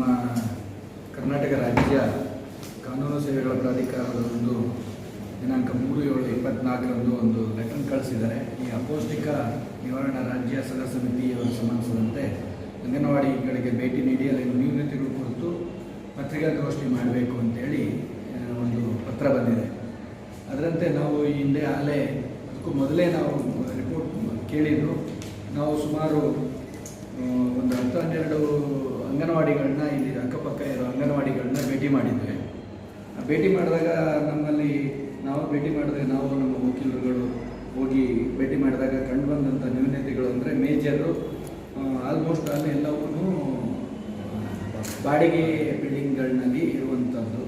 ನಮ್ಮ ಕರ್ನಾಟಕ ರಾಜ್ಯ ಕಾನೂನು ಸೇವೆಗಳ ಪ್ರಾಧಿಕಾರದ ಒಂದು ದಿನಾಂಕ ಮೂರು ಏಳು ಇಪ್ಪತ್ನಾಲ್ಕರಂದು ಒಂದು ಲೆಟರ್ ಕಳಿಸಿದ್ದಾರೆ. ಈ ಅಪೌಷ್ಟಿಕ ನಿವಾರಣಾ ರಾಜ್ಯ ಸಲಹಾ ಸಮಿತಿಯವರು ಸಂಬಂಧಿಸಿದಂತೆ ಅಂಗನವಾಡಿಗಳಿಗೆ ಭೇಟಿ ನೀಡಿ ಅಲ್ಲಿ ನ್ಯೂನತೆಗಳು ಕುರಿತು ಪತ್ರಿಕಾಗೋಷ್ಠಿ ಮಾಡಬೇಕು ಅಂತೇಳಿ ಒಂದು ಪತ್ರ ಬಂದಿದೆ. ಅದರಂತೆ ನಾವು ಈ ಹಿಂದೆ ಆಲೆ ಅದಕ್ಕೂ ಮೊದಲೇ ನಾವು ರಿಪೋರ್ಟ್ ಕೇಳಿದ್ರು ನಾವು ಸುಮಾರು ಒಂದು ಹತ್ತು ಹನ್ನೆರಡು ಅಂಗನವಾಡಿಗಳನ್ನ ಇಲ್ಲಿ ಅಕ್ಕಪಕ್ಕ ಇರೋ ಅಂಗನವಾಡಿಗಳನ್ನ ಭೇಟಿ ಮಾಡಿದ್ವಿ. ಭೇಟಿ ಮಾಡಿದಾಗ ನಮ್ಮಲ್ಲಿ ನಾವು ಭೇಟಿ ಮಾಡಿದಾಗ ನಾವು ನಮ್ಮ ವಕೀಲರುಗಳು ಹೋಗಿ ಭೇಟಿ ಮಾಡಿದಾಗ ಕಂಡು ಬಂದಂಥ ನ್ಯೂನತೆಗಳು ಅಂದರೆ ಮೇಜರು ಆಲ್ಮೋಸ್ಟ್ ಅಲ್ಲಿ ಎಲ್ಲವೂ ಬಾಡಿಗೆ ಬಿಲ್ಡಿಂಗ್ಗಳಲ್ಲಿ ಇರುವಂಥದ್ದು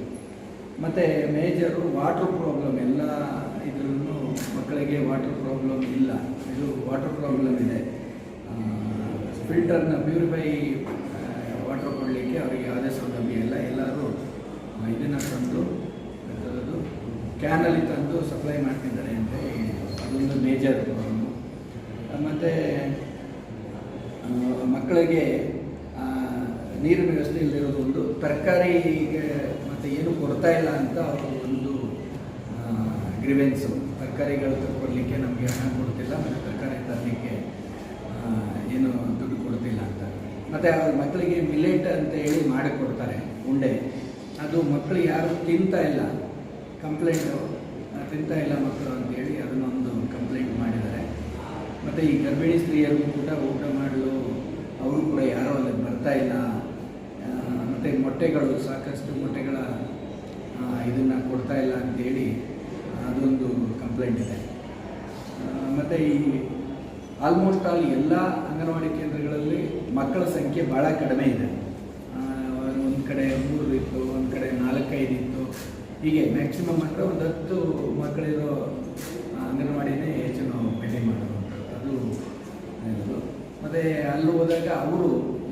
ಮತ್ತು ಮೇಜರು ವಾಟ್ರ್ ಪ್ರಾಬ್ಲಮ್ ಎಲ್ಲ ಇದರಲ್ಲೂ ಮಕ್ಕಳಿಗೆ ವಾಟ್ರ್ ಪ್ರಾಬ್ಲಮ್ ಇಲ್ಲ. ಇದು ವಾಟ್ರ್ ಪ್ರಾಬ್ಲಮ್ ಇದೆ. ಫಿಲ್ಟರ್ನ ಪ್ಯೂರಿಫೈ ವಾಟರ್ ಕೊಡಲಿಕ್ಕೆ ಅವರಿಗೆ ಯಾವುದೇ ಸೌಲಭ್ಯ ಇಲ್ಲ. ಎಲ್ಲರೂ ಇದನ್ನು ತಂದು ಅದು ಕ್ಯಾನಲ್ಲಿ ತಂದು ಸಪ್ಲೈ ಮಾಡ್ತಿದ್ದಾರೆ ಅಂತ ಅದೊಂದು ಮೇಜರ್ ಮತ್ತು ಮಕ್ಕಳಿಗೆ ನೀರಿನ ವ್ಯವಸ್ಥೆ ಇಲ್ಲದಿರೋದು ಒಂದು ತರಕಾರಿಗೆ ಮತ್ತು ಏನು ಕೊಡ್ತಾ ಇಲ್ಲ ಅಂತ ಅವರು ಒಂದು ಗ್ರಿವೆನ್ಸು ತರಕಾರಿಗಳು ತಗೊಳ್ಳಲಿಕ್ಕೆ ನಮಗೆ ಹಣ ಕೊಡ್ತಿಲ್ಲ, ಮತ್ತು ತರಕಾರಿ ತರಲಿಕ್ಕೆ ಏನು ದುಡ್ಡು ಕೊಡ್ತಿಲ್ಲ ಅಂತ ಮತ್ತು ಅವ್ರ ಮಕ್ಕಳಿಗೆ ಮಿಲೆಟ್ ಅಂತ ಹೇಳಿ ಮಾಡಿಕೊಡ್ತಾರೆ ಉಂಡೆ. ಅದು ಮಕ್ಕಳು ಯಾರು ತಿಂತಾ ಇಲ್ಲ. ಕಂಪ್ಲೇಂಟು ತಿಂತಾ ಇಲ್ಲ ಮಕ್ಕಳು ಅಂತೇಳಿ ಅದನ್ನೊಂದು ಕಂಪ್ಲೇಂಟ್ ಮಾಡಿದ್ದಾರೆ. ಮತ್ತು ಈ ಗರ್ಭಿಣಿ ಸ್ತ್ರೀಯರಿಗೂ ಕೂಡ ಊಟ ಮಾಡಲು ಅವರು ಕೂಡ ಯಾರೋ ಅಲ್ಲಿ ಬರ್ತಾ ಇಲ್ಲ. ಮತ್ತು ಮೊಟ್ಟೆಗಳು, ಸಾಕಷ್ಟು ಮೊಟ್ಟೆಗಳ ಇದನ್ನು ಕೊಡ್ತಾ ಇಲ್ಲ ಅಂತೇಳಿ ಅದೊಂದು ಕಂಪ್ಲೇಂಟ್ ಇದೆ. ಮತ್ತು ಈ ಆಲ್ಮೋಸ್ಟ್ ಆಲ್ ಎಲ್ಲ ಅಂಗನವಾಡಿ ಕೇಂದ್ರಗಳಲ್ಲಿ ಮಕ್ಕಳ ಸಂಖ್ಯೆ ಭಾಳ ಕಡಿಮೆ ಇದೆ. ಒಂದು ಕಡೆ ಮೂರು ಇತ್ತು, ಒಂದು ಕಡೆ ನಾಲ್ಕೈದು ಇತ್ತು. ಹೀಗೆ ಮ್ಯಾಕ್ಸಿಮಮ್ ಅಂದರೆ ಒಂದು ಹತ್ತು ಮಕ್ಕಳಿರೋ ಅಂಗನವಾಡಿನೇ ಹೆಚ್ಚು ನಾವು ಭೇಟಿ ಮಾಡುವಂಥದ್ದು. ಅದು ಮತ್ತು ಅಲ್ಲಿ ಹೋದಾಗ ಅವರು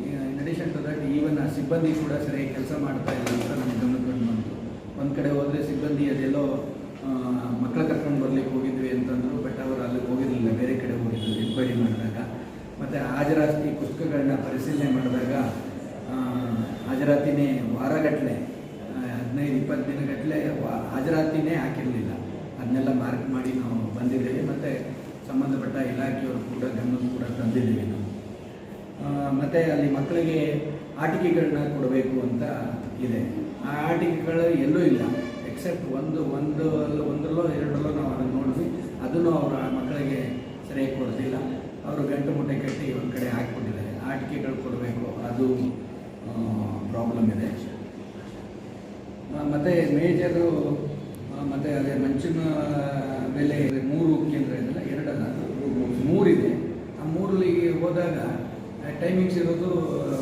in addition to that even ಆ ಸಿಬ್ಬಂದಿ ಕೂಡ ಸರಿಯಾಗಿ ಕೆಲಸ ಮಾಡ್ತಾ ಇಲ್ಲ ಅಂತ ನಮಗೆ ಗಮನಕ್ಕೆ ಬಂತು. ಒಂದು ಕಡೆ ಹೋದರೆ ಸಿಬ್ಬಂದಿ ಅದೆಲ್ಲೋ ಮಕ್ಕಳ ಕರ್ಕೊಂಡು ಬರ್ಲಿಕ್ಕೆ ಹೋಗಿದ್ವಿ ಅಂತಂದ್ರು ಬಟ್ ಅವರು ಅಲ್ಲಿಗೆ ಹೋಗಿರಲಿಲ್ಲ, ಬೇರೆ ಕಡೆ ಹೋಗಿದ್ರು ಎನ್ಕ್ವೈರಿ ಮಾಡಿದಾಗ. ಮತ್ತು ಹಾಜರಾತಿ ಪುಸ್ತಕಗಳನ್ನ ಪರಿಶೀಲನೆ ಮಾಡಿದಾಗ ಹಾಜರಾತಿನೇ ವಾರಗಟ್ಟಲೆ ಹದಿನೈದು, ಇಪ್ಪತ್ತು ದಿನಗಟ್ಟಲೆ ಹಾಜರಾತಿನೇ ಹಾಕಿರಲಿಲ್ಲ. ಅದನ್ನೆಲ್ಲ ಮಾರ್ಕ್ ಮಾಡಿ ನಾವು ಬಂದಿದ್ದೇವೆ. ಮತ್ತು ಸಂಬಂಧಪಟ್ಟ ಇಲಾಖೆಯವರು ಕೂಡ ಗಮನ ಕೂಡ ತಂದಿದ್ದೀವಿ ನಾವು. ಮತ್ತು ಅಲ್ಲಿ ಮಕ್ಕಳಿಗೆ ಆಟಿಕೆಗಳನ್ನ ಕೊಡಬೇಕು ಅಂತ ಇದೆ. ಆ ಆಟಿಕೆಗಳು ಎಲ್ಲೂ ಇಲ್ಲ. ಎಕ್ಸೆಪ್ಟ್ ಒಂದು ಒಂದು ಒಂದರಲ್ಲೋ ಎರಡರಲ್ಲೋ ನಾವು ಅದನ್ನು ನೋಡಿದ್ವಿ. ಅದನ್ನು ಅವರು ಮಕ್ಕಳಿಗೆ ಸರಿಯಾಗಿ ಕೊಡ್ತಿಲ್ಲ. ಅವರು ಗಂಟು ಮುಟ್ಟೆ ಕಟ್ಟಿ ಒಂದು ಕಡೆ ಹಾಕಿಬಿಟ್ಟಿದ್ದಾರೆ. ಆಟಿಕೆಗಳು ಕೊಡಬೇಕು, ಅದು ಪ್ರಾಬ್ಲಮ್ ಇದೆ. ಮತ್ತು ಮೇಜರು ಮತ್ತು ಅದೇ ಮಂಚಿನ ಮೇಲೆ ಮೂರು ಕೇಂದ್ರ ಇದೆಲ್ಲ ಎರಡಲ್ಲ ಮೂರಿದೆ. ಆ ಮೂರಲ್ಲಿ ಹೋದಾಗ ಟೈಮಿಂಗ್ಸ್ ಇರೋದು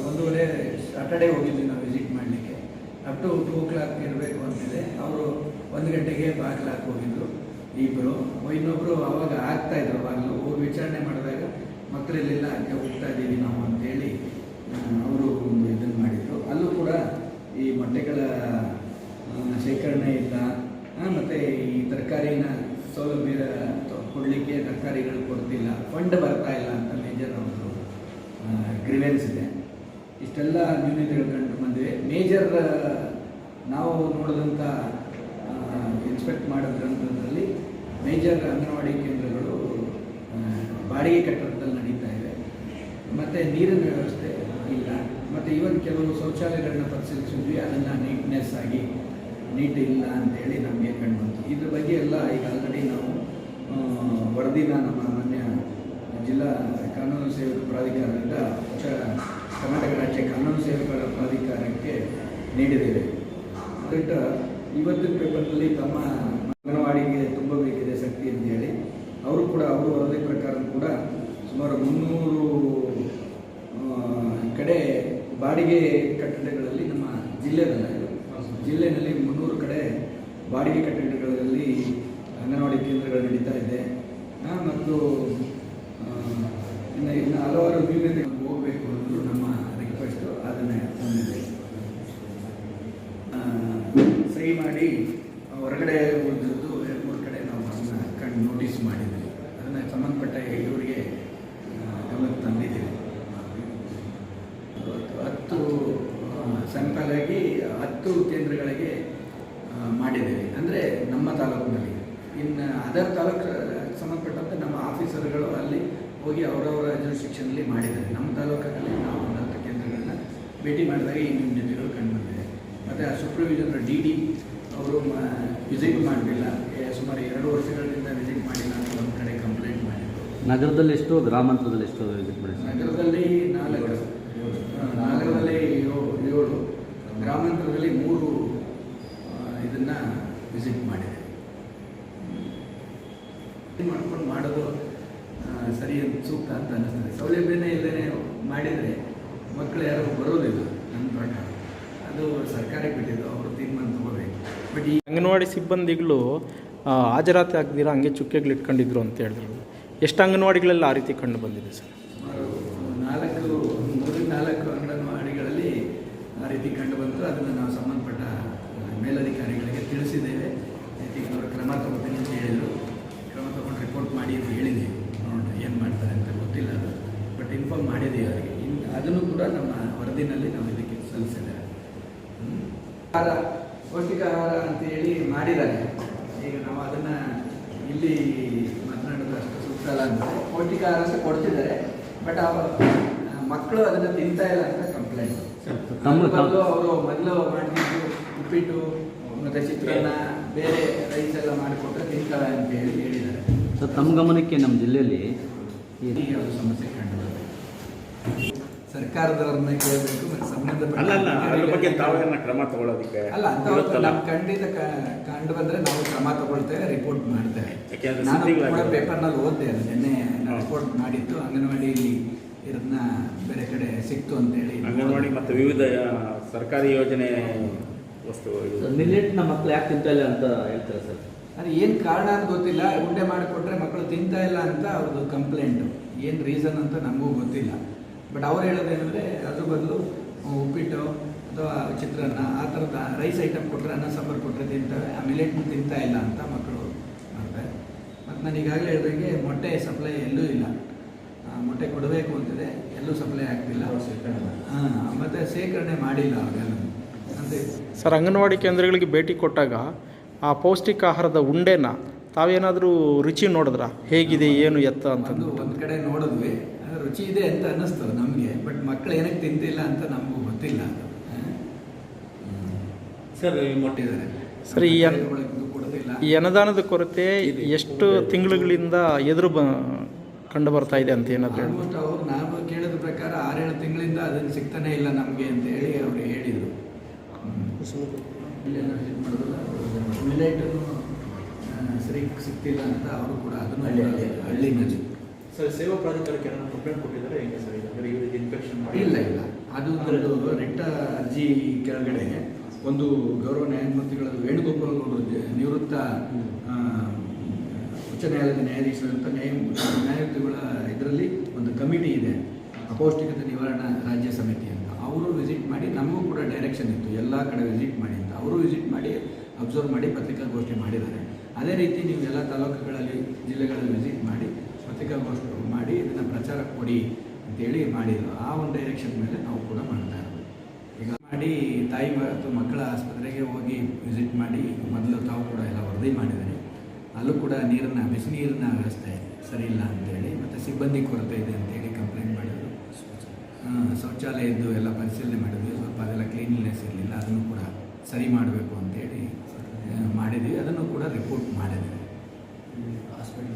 ಒಂದೂವರೆ ಸ್ಯಾಟರ್ಡೇ ಹೋಗಿದ್ವಿ ನಾವು ವಿಸಿಟ್ ಮಾಡಲಿಕ್ಕೆ up to two o'clock ಇರಬೇಕು ಅಂತಿದೆ. ಅವರು ಒಂದು ಗಂಟೆಗೆ ಬಾಗಿಲು ಹಾಕಿ ಹೋಗಿದ್ರು ಇಬ್ಬರು ಇನ್ನೊಬ್ಬರು ಅವಾಗ ಆಗ್ತಾ ಇದ್ರು ಬಾಗಿಲು. ಅವ್ರು ವಿಚಾರಣೆ ಮಾಡಿದಾಗ, ಮಕ್ಕಳಲ್ಲೆಲ್ಲ ಅದಕ್ಕೆ ಹೋಗ್ತಾ ಇದ್ದೀವಿ ನಾವು ಅಂತೇಳಿ ಅವರು ಒಂದು ಇದನ್ನು ಮಾಡಿದರು. ಅಲ್ಲೂ ಕೂಡ ಈ ಮೊಟ್ಟೆಗಳ ಶೇಖರಣೆ ಇಲ್ಲ. ಮತ್ತು ಈ ತರಕಾರಿನ ಸೌಲಭ್ಯ ಕೊಡಲಿಕ್ಕೆ ತರಕಾರಿಗಳು ಕೊಡ್ತಿಲ್ಲ. ಫಂಡ್ ಬರ್ತಾ ಇಲ್ಲ ಅಂತ ಮೇಜರ್ ಒಂದು ಗ್ರಿವೆನ್ಸ್ ಇದೆ. ಇಷ್ಟೆಲ್ಲ ನ್ಯೂನತೆಗಳು ಕಂಡು ಬಂದಿವೆ. ಮೇಜರ್ ನಾವು ನೋಡಿದಂಥ ಇನ್ಸ್ಪೆಕ್ಟ್ ಮಾಡಿದ್ರಂಥದ್ರಲ್ಲಿ ಮೇಜರ್ ಅಂಗನವಾಡಿ ಕೇಂದ್ರಗಳು ಬಾಡಿಗೆ ಕಟ್ಟಡದಲ್ಲಿ ನಡೀತಾ ಇವೆ. ಮತ್ತು ನೀರಿನ ವ್ಯವಸ್ಥೆ ಇಲ್ಲ. ಮತ್ತು ಈವನ್ ಕೆಲವು ಶೌಚಾಲಯಗಳನ್ನ ಪರಿಶೀಲಿಸಿದ್ವಿ. ಅದನ್ನು ನೀಟ್ನೆಸ್ ಆಗಿ ನೀಟ್ ಇಲ್ಲ ಅಂತೇಳಿ ನಮಗೆ ಕಂಡು ಬಂತು. ಇದ್ರ ಬಗ್ಗೆ ಎಲ್ಲ ಈಗ ಆಲ್ರೆಡಿ ನಾವು ವರದಿನ ನಮ್ಮ ಮಾನ್ಯ ಜಿಲ್ಲಾ ಕಾನೂನು ಸೇವೆ ಪ್ರಾಧಿಕಾರದಿಂದ ಕರ್ನಾಟಕ ರಾಜ್ಯ ಕಾನೂನು ಸೇವೆಗಳ ಪ್ರಾಧಿಕಾರಕ್ಕೆ ನೀಡಿದ್ದೇವೆ. ಅದರಿಂದ ಇವತ್ತಿನ ಪೇಪರ್ನಲ್ಲಿ ತಮ್ಮ ಅಂಗನವಾಡಿಗೆ ತುಂಬಬೇಕಿದೆ ಶಕ್ತಿ ಅಂತೇಳಿ. ಅವರು ಕೂಡ, ಅವರು ವರದಿ ಪ್ರಕಾರ ಕೂಡ ಸುಮಾರು ಮುನ್ನೂರು ಕಡೆ ಬಾಡಿಗೆ ಕಟ್ಟಡಗಳಲ್ಲಿ ನಮ್ಮ ಜಿಲ್ಲೆನಲ್ಲಿ ಜಿಲ್ಲೆಯಲ್ಲಿ ಮುನ್ನೂರು ಕಡೆ ಬಾಡಿಗೆ ಕಟ್ಟಡಗಳಲ್ಲಿ ಅಂಗನವಾಡಿ ಕೇಂದ್ರಗಳು ನಡೀತಾ ಇದೆ. ಮತ್ತು ಇನ್ನು ಇನ್ನು ಹಲವಾರು ನ್ಯೂನತೆ ಹೋಗಬೇಕು ಅನ್ನೋದು ನಮ್ಮ ರಿಕ್ವೆಸ್ಟು ಅದನ್ನೇ ಹೊಂದಿದೆ ಆ, ಸಹಿ ಮಾಡಿ ಹೊರಗಡೆ ಉಳಿದಿದ್ದು ಎರಡು ಮೂರು ಕಡೆ ನಾವು ಅದನ್ನ ಕಂಡು ನೋಟಿಸ್ ಮಾಡಿದ್ವಿ ಅದನ್ನು ಸಂಬಂಧಪಟ್ಟ ಇವರಿಗೆ ಗಮನ ತಂದಿದ್ದೀವಿ. ಹತ್ತು ಸ್ಯಾಂಪಲ್ ಆಗಿ ಹತ್ತು ಕೇಂದ್ರಗಳಿಗೆ ಮಾಡಿದ್ದೇವೆ. ಅಂದರೆ ನಮ್ಮ ತಾಲೂಕಿನಲ್ಲಿ. ಇನ್ನು ಅದರ್ ತಾಲೂಕು ಸಂಬಂಧಪಟ್ಟಂತೆ ನಮ್ಮ ಆಫೀಸರ್ಗಳು ಅಲ್ಲಿ ಹೋಗಿ ಅವರವರ ಶಿಕ್ಷಣದಲ್ಲಿ ಮಾಡಿದ್ದಾರೆ. ನಮ್ಮ ತಾಲೂಕಿನಲ್ಲಿ ನಾವು ಹತ್ತು ಕೇಂದ್ರಗಳನ್ನ ಭೇಟಿ ಮಾಡಿದಾಗ ಈ ನ್ಯೂನ್ಯತೆಗಳು ಕಂಡುಬಂದಿದೆ ಮತ್ತು ಆ ಸೂಪರ್ವಿಷನ್ ಡಿ ಡಿ ಅವರು ವಿಸಿಟ್ ಮಾಡಲಿಲ್ಲ. ಸುಮಾರು ಎರಡು ವರ್ಷಗಳಿಂದ ವಿಸಿಟ್ ಮಾಡಿಲ್ಲ ಅಂತ ಒಂದು ಕಡೆ ಕಂಪ್ಲೇಂಟ್ ಮಾಡಿದ್ರು ನಗರದಲ್ಲಿ ಎಷ್ಟು ಗ್ರಾಮಾಂತರದಲ್ಲಿ ಎಷ್ಟು ವಿಸಿಟ್ ಮಾಡಿ ನಗರದಲ್ಲಿ ನಾಲ್ಕು ನಗರದಲ್ಲಿ ಏಳು ಗ್ರಾಮಾಂತರದಲ್ಲಿ ಮೂರು ಇದನ್ನು ವಿಸಿಟ್ ಮಾಡಿದೆ. ಮಾಡ್ಕೊಂಡು ಮಾಡೋದು ಸರಿ ಅಂತ ಸೂಕ್ತ ಅಂತ ಅನ್ನಿಸ್ತದೆ. ಸೌಲಭ್ಯನೇ ಇಲ್ಲದೇ ಮಾಡಿದರೆ ಮಕ್ಕಳು ಯಾರು ಬರೋದಿಲ್ಲ ನನ್ನ ಪ್ರಕಾರ. ಅದು ಸರ್ಕಾರಕ್ಕೆ ಬಿಟ್ಟಿದ್ದು ಅವರು ತೀರ್ಮಾನ ತಗೋಬೇಕು. ಬಟ್ ಈ ಅಂಗನವಾಡಿ ಸಿಬ್ಬಂದಿಗಳು ಹಾಜರಾತಿ ಆಗದಿರ ಹಂಗೆ ಚುಕ್ಕೆಗಳು ಇಟ್ಕೊಂಡಿದ್ರು ಅಂತ ಹೇಳಿದ್ರು. ಎಷ್ಟು ಅಂಗನವಾಡಿಗಳೆಲ್ಲ ಆ ರೀತಿ ಕಂಡು ಬಂದಿದೆ ಸರ್? ನಾಲ್ಕು, ಮೂರು, ನಾಲ್ಕು ಅಂಗನವಾಡಿಗಳಲ್ಲಿ ಆ ರೀತಿ ಕಂಡು ಬಂತು. ಅದನ್ನು ನಾವು ಸಂಬಂಧಪಟ್ಟ ಮೇಲಧಿಕಾರಿಗಳಿಗೆ ತಿಳಿಸಿದ್ದೇವೆ. ಐ ಅವರು ಕ್ರಮ ತಗೋತೀನಿ ಅಂತ ಹೇಳಿದರು. ಕ್ರಮ ತಗೊಂಡು ರಿಪೋರ್ಟ್ ಮಾಡಿ ಅಂತ ಹೇಳಿದ್ದೀವಿ ನೋಡೋಣ ಏನು ಮಾಡ್ತಾರೆ ಅಂತ ಗೊತ್ತಿಲ್ಲ ಅದು. ಬಟ್ ಇನ್ಫಾರ್ಮ್ ಮಾಡಿದ್ದೀವಿ ಅವರಿಗೆ. ಅದನ್ನು ಕೂಡ ನಮ್ಮ ವರದಿನಲ್ಲಿ ನಾವು ಇದಕ್ಕೆ ಸಲ್ಲಿಸಿದ್ದೇವೆ. ಹ್ಮ್. ಆಹಾರ ಪೌಷ್ಟಿಕ ಆಹಾರ ಅಂತ ಹೇಳಿ ಮಾಡಿದ್ದಾರೆ. ಈಗ ನಾವು ಅದನ್ನು ಇಲ್ಲಿ ಮಾತನಾಡೋದು ಸೂಕ್ತ ಅಲ್ಲ ಅಂದರೆ ಪೌಷ್ಟಿಕ ಆಹಾರ ಅಂತ ಕೊಡ್ತಿದ್ದಾರೆ. ಬಟ್ ಅವ ಮಕ್ಕಳು ಅದನ್ನು ತಿಂತಾ ಇಲ್ಲ ಅಂತ ಕಂಪ್ಲೇಂಟ್ ತಮ್ಮ- ಮೊದಲು ಅವರು ಮೊದಲು ಮಾಡ್ತಿದ್ದು ಉಪ್ಪಿಟ್ಟು ಮತ್ತು ಚಿತ್ರಾನ್ನ ಬೇರೆ ರೈಸ್ ಎಲ್ಲ ಮಾಡಿಕೊಟ್ರೆ ತಿಂತಾಳೆ ಅಂತ ಹೇಳಿ ಹೇಳಿದ್ದಾರೆ. ಸೊ ತಮ್ಮ ಗಮನಕ್ಕೆ ನಮ್ಮ ಜಿಲ್ಲೆಯಲ್ಲಿ ಸಮಸ್ಯೆ ಕಂಡು ಸರ್ಕಾರದವ್ರನ್ನ ಕೇಳಬೇಕು. ಮತ್ತು ಅಲ್ಲ ಅಲ್ಲ ಅದ್ರ ಬಗ್ಗೆ ತಾವೇನ ಕ್ರಮ ತಗೊಳ್ಳೋದಕ್ಕೆ ಅಲ್ಲ ಅಂತ. ನಮ್ಮ ಖಂಡಿತ ಕ- ಕಂಡು ಬಂದ್ರೆ ನಾವು ಕ್ರಮ ತಗೊಳ್ತೇವೆ ರಿಪೋರ್ಟ್ ಮಾಡ್ತೇವೆ. ಯಾಕೆಂದ್ರೆ ನಾನು ಕೂಡ ಪೇಪರ್ನಲ್ಲಿ ಓದಿದೆ ಅದು ನಿನ್ನೆ. ರಿಪೋರ್ಟ್ ಮಾಡಿತ್ತು ಅಂಗನವಾಡಿಯಲ್ಲಿ ಇದನ್ನ ಬೇರೆ ಕಡೆ ಸಿಕ್ತು ಅಂತೇಳಿ ಅಂಗನವಾಡಿ ಮತ್ತು ವಿವಿಧ ಸರ್ಕಾರಿ ಯೋಜನೆ ವಸ್ತು ಮಿಲೆಟ್ನ ಮಕ್ಕಳು ಯಾಕೆ ತಿಂತಾ ಇಲ್ಲ ಅಂತ ಹೇಳ್ತಾರೆ ಸರ್? ಅದು ಏನು ಕಾರಣ ಅಂತ ಗೊತ್ತಿಲ್ಲ. ಉಂಡೆ ಮಾಡಿಕೊಟ್ರೆ ಮಕ್ಕಳು ತಿಂತಾ ಇಲ್ಲ ಅಂತ ಅವ್ರದ್ದು ಕಂಪ್ಲೇಂಟು ಏನು ರೀಸನ್ ಅಂತ ನಮಗೂ ಗೊತ್ತಿಲ್ಲ. ಬಟ್ ಅವ್ರು ಹೇಳೋದೇನೆಂದರೆ ಅದ್ರ ಬದಲು ಉಪ್ಪಿಟ್ಟು ಅಥವಾ ಚಿತ್ರಾನ್ನ ಆ ಥರದ ರೈಸ್ ಐಟಮ್ ಕೊಟ್ಟರೆ ಅನ್ನ ಸಾಂಬಾರು ಕೊಟ್ಟರೆ ತಿಂತಾರೆ. ಆ ಮಿಲೆಟ್ನ ತಿಂತಾ ಇಲ್ಲ ಅಂತ ಮಕ್ಕಳು ಮಾಡ್ತಾರೆ. ಮತ್ತು ನಾನು ಈಗಾಗಲೇ ಹೇಳಿದಂಗೆ ಮೊಟ್ಟೆ ಸಪ್ಲೈ ಎಲ್ಲೂ ಇಲ್ಲ. ಮೊಟ್ಟೆ ಕೊಡಬೇಕು ಅಂತಿದೆ. ಎಲ್ಲೂ ಸಪ್ಲೈ ಆಗ್ತಿಲ್ಲ. ಹಾಂ ಮತ್ತು ಶೇಖರಣೆ ಮಾಡಿಲ್ಲ ಅವೆಲ್ಲ ಅಂದರೆ ಸರ್ ಅಂಗನವಾಡಿ ಕೇಂದ್ರಗಳಿಗೆ ಭೇಟಿ ಕೊಟ್ಟಾಗ ಆ ಪೌಷ್ಟಿಕ ಆಹಾರದ ಉಂಡೆನ ತಾವೇನಾದರೂ ರುಚಿ ನೋಡಿದ್ರ? ಹೇಗಿದೆ ಏನು ಎತ್ತ ಅಂತ ಅಂತಂದು ಒಂದು ಕಡೆ ನೋಡಿದ್ವಿ. ರುಚಿ ಇದೆ ಅಂತ ಅನ್ನಿಸ್ತು ನಮಗೆ ಬಟ್ ಮಕ್ಕಳು ಏನಕ್ಕೆ ತಿಂತಿಲ್ಲ ಅಂತ ನಮಗೂ ಗೊತ್ತಿಲ್ಲ. ಅದು ಸರ್ ಮೊಟ್ಟಿದ್ದಾರೆ ಸರ್, ಈ ಈ ಅನುದಾನದ ಕೊರತೆ ಎಷ್ಟು ತಿಂಗಳುಗಳಿಂದ ಎದುರು ಬ ಕಂಡು ಬರ್ತಾ ಇದೆ ಅಂತ ಏನಾದರೂ ಆಲ್ಮೋಸ್ಟ್ ಅವ್ರು ನಾವು ಕೇಳಿದ ಪ್ರಕಾರ ಆರೇಳು ತಿಂಗಳಿಂದ ಅದನ್ನು ಸಿಗ್ತಾನೆ ಇಲ್ಲ ನಮಗೆ ಅಂತ ಹೇಳಿ ಅವರು ಹೇಳಿದರು. ಮಿಲೆಟನ್ನು ಸರಿ ಸಿಗ್ತಿಲ್ಲ ಅಂತ ಅವರು ಕೂಡ ಅದನ್ನು ಹಳ್ಳಿ ಹಳ್ಳಿನಲ್ಲಿ ಸರ್, ಸೇವಾ ಪ್ರಾಧಿಕಾರಕ್ಕೆ ಏನಾದ್ರು ಕಂಪ್ಲೇಂಟ್ ಕೊಟ್ಟಿದ್ದಾರೆ, ಹೆಂಗೆ ಸರ್ ಇದು? ಈ ಇನ್ಫೆಕ್ಷನ್ ಮಾಡಿ ಇಲ್ಲ ಇಲ್ಲ. ಅದು ಒಂದು ಅರ್ಜಿ ಕೆಳಗಡೆ ಒಂದು ಗೌರವ ನ್ಯಾಯಮೂರ್ತಿಗಳ ವೇಣುಗೋಪಾಲ್ ಅವರು ನಿವೃತ್ತ ಉಚ್ಚ ನ್ಯಾಯಾಲಯದ ನ್ಯಾಯಾಧೀಶರು ಅಂತ ನ್ಯಾಯ, ನ್ಯಾಯಮೂರ್ತಿಗಳ ಇದರಲ್ಲಿ ಒಂದು ಕಮಿಟಿ ಇದೆ, ಅಪೌಷ್ಟಿಕತೆ ನಿವಾರಣಾ ರಾಜ್ಯ ಸಮಿತಿ ಅಂತ. ಅವರು ವಿಸಿಟ್ ಮಾಡಿ, ನಮಗೂ ಕೂಡ ಡೈರೆಕ್ಷನ್ ಇತ್ತು. ಎಲ್ಲ ಕಡೆ ವಿಸಿಟ್ ಮಾಡಿ ಅಂತ. ಅವರು ವಿಸಿಟ್ ಮಾಡಿ ಅಬ್ಸರ್ವ್ ಮಾಡಿ, ಪತ್ರಿಕಾಗೋಷ್ಠಿ ಮಾಡಿದ್ದಾರೆ. ಅದೇ ರೀತಿ ನೀವು ಎಲ್ಲ ತಾಲೂಕುಗಳಲ್ಲಿ, ಜಿಲ್ಲೆಗಳಲ್ಲಿ ವಿಸಿಟ್ ಮಾಡಿ ಪತ್ರಿಕಾಗೋಷ್ಠಿ ಮಾಡಿ ಇದನ್ನು ಪ್ರಚಾರ ಕೊಡಿ ಅಂತೇಳಿ ಮಾಡಿದರು. ಆ ಒಂದು ಡೈರೆಕ್ಷನ್ ಮೇಲೆ ನಾವು ಕೂಡ ಮಾಡ್ತಾ ಇರೋದು. ಈಗ ಮಾಡಿ ತಾಯಿ ಮತ್ತು ಮಕ್ಕಳ ಆಸ್ಪತ್ರೆಗೆ ಹೋಗಿ ವಿಸಿಟ್ ಮಾಡಿ ಮೊದಲು ತಾವು ಕೂಡ ಎಲ್ಲ ವರದಿ ಮಾಡಿದ್ದಾರೆ. ಅಲ್ಲೂ ಕೂಡ ನೀರನ್ನು ಬಿಸಿ ನೀರಿನ ವ್ಯವಸ್ಥೆ ಸರಿಯಿಲ್ಲ ಇಲ್ಲ ಅಂತೇಳಿ ಮತ್ತು ಸಿಬ್ಬಂದಿ ಕೊರತೆ ಇದೆ ಅಂತೇಳಿ ಕಂಪ್ಲೇಂಟ್ ಮಾಡಿದರು. ಶೌಚಾಲಯದ್ದು ಎಲ್ಲ ಪರಿಶೀಲನೆ ಮಾಡಿದ್ವಿ. ಸ್ವಲ್ಪ ಅದೆಲ್ಲ ಕ್ಲೀನ್ಲಿನೆಸ್ ಇರಲಿಲ್ಲ. ಅದನ್ನು ಕೂಡ ಸರಿ ಮಾಡಬೇಕು ಅಂತೇಳಿ ಮಾಡಿದ್ವಿ. ಅದನ್ನು ಕೂಡ ರಿಪೋರ್ಟ್ ಮಾಡಿದ್ವಿ. ಹಾಸ್ಪಿಟಲ್